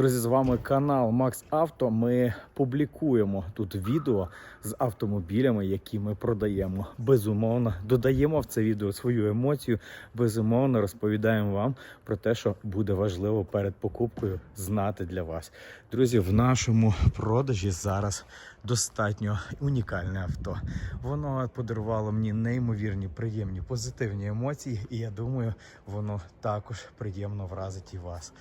Друзі, з вами канал Макс Авто. Ми публікуємо тут відео з автомобілями, які ми продаємо. Безумовно, додаємо в це відео свою емоцію. Безумовно, розповідаємо вам про те, що буде важливо перед покупкою знати для вас. Друзі, в нашому продажі зараз достатньо унікальне авто. Воно подарувало мені неймовірні, приємні, позитивні емоції, і я думаю, воно також приємно вразить і вас.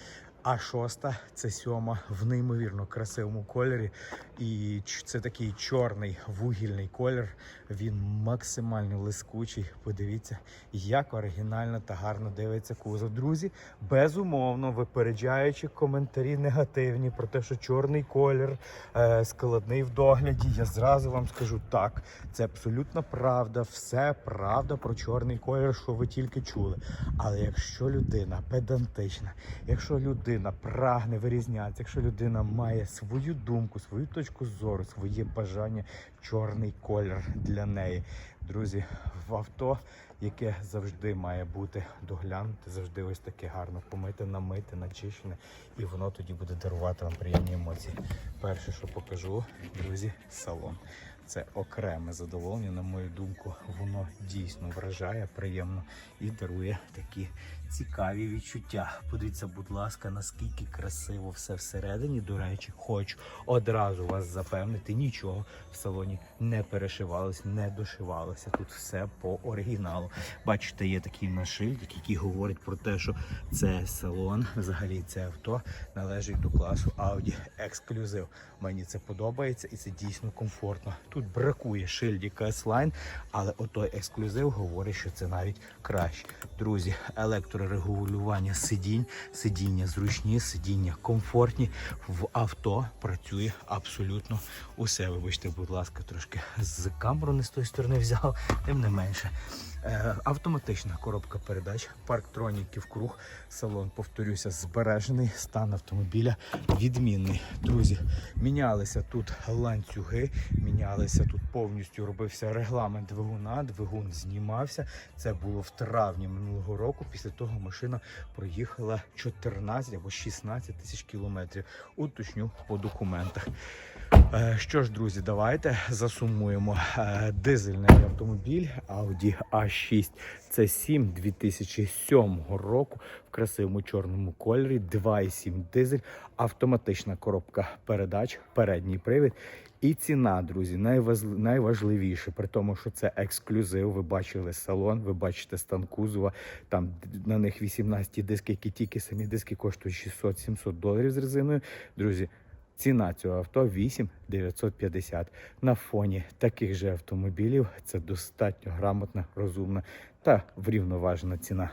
А шоста це сьома в неймовірно красивому кольорі. І це такий чорний вугільний колір. Він максимально лискучий. Подивіться, як оригінально та гарно дивиться кузов. Друзі, безумовно, випереджаючи коментарі негативні про те, що чорний колір е, складний в догляді. Я зразу вам скажу так. Це абсолютно правда, все правда про чорний колір, що ви тільки чули. Але якщо людина педантична, якщо людина прагне вирізнятися, якщо людина має свою думку, свою точку зору, своє бажання, чорний колір для неї. Друзі, в авто, яке завжди має бути доглянуте, завжди ось таке гарно помите, намите, начищене, і воно тоді буде дарувати вам приємні емоції. Перше, що покажу, друзі, салон. Це окреме задоволення, на мою думку, воно дійсно вражає приємно і дарує такі цікаві відчуття. Подивіться, будь ласка, наскільки красиво все всередині. До речі, хочу одразу вас запевнити, нічого в салоні не перешивалось, не дошивалося. Тут все по оригіналу. Бачите, є такий нашильдик, який говорить про те, що це салон, взагалі це авто належить до класу Audi Exclusive. Мені це подобається і це дійсно комфортно. Тут бракує шильдика S-Line, але отой ексклюзив говорить, що це навіть краще. Друзі, електрорегулювання сидінь, сидіння зручні, сидіння комфортні. В авто працює абсолютно усе. Вибачте, будь ласка, трошки з камеру не з тої сторони взяв, тим не менше. Е, автоматична коробка передач, парктроніків круг, салон, повторюся, збережений, стан автомобіля відмінний. Друзі, мінялися тут ланцюги, мінялися тут повністю робився регламент двигуна, двигун знімався. Це було в травні минулого року. Після того машина проїхала 14 або 16 тисяч кілометрів. Уточню по документах. Е, Що ж, друзі, давайте засумуємо. Е, Дизельний автомобіль Audi A6 це 7 2007 року в красивому чорному кольорі, 2,7 дизель, автоматична коробка передач, передній привід. І ціна, друзі, найважливіше, при тому, що це ексклюзив. Ви бачили салон, ви бачите стан кузова. Там на них 18 диски, які тільки самі диски коштують 600-700 доларів з резиною. Друзі, Ціна цього авто 8 950. На фоні таких же автомобілів це достатньо грамотна, розумна та врівноважена ціна.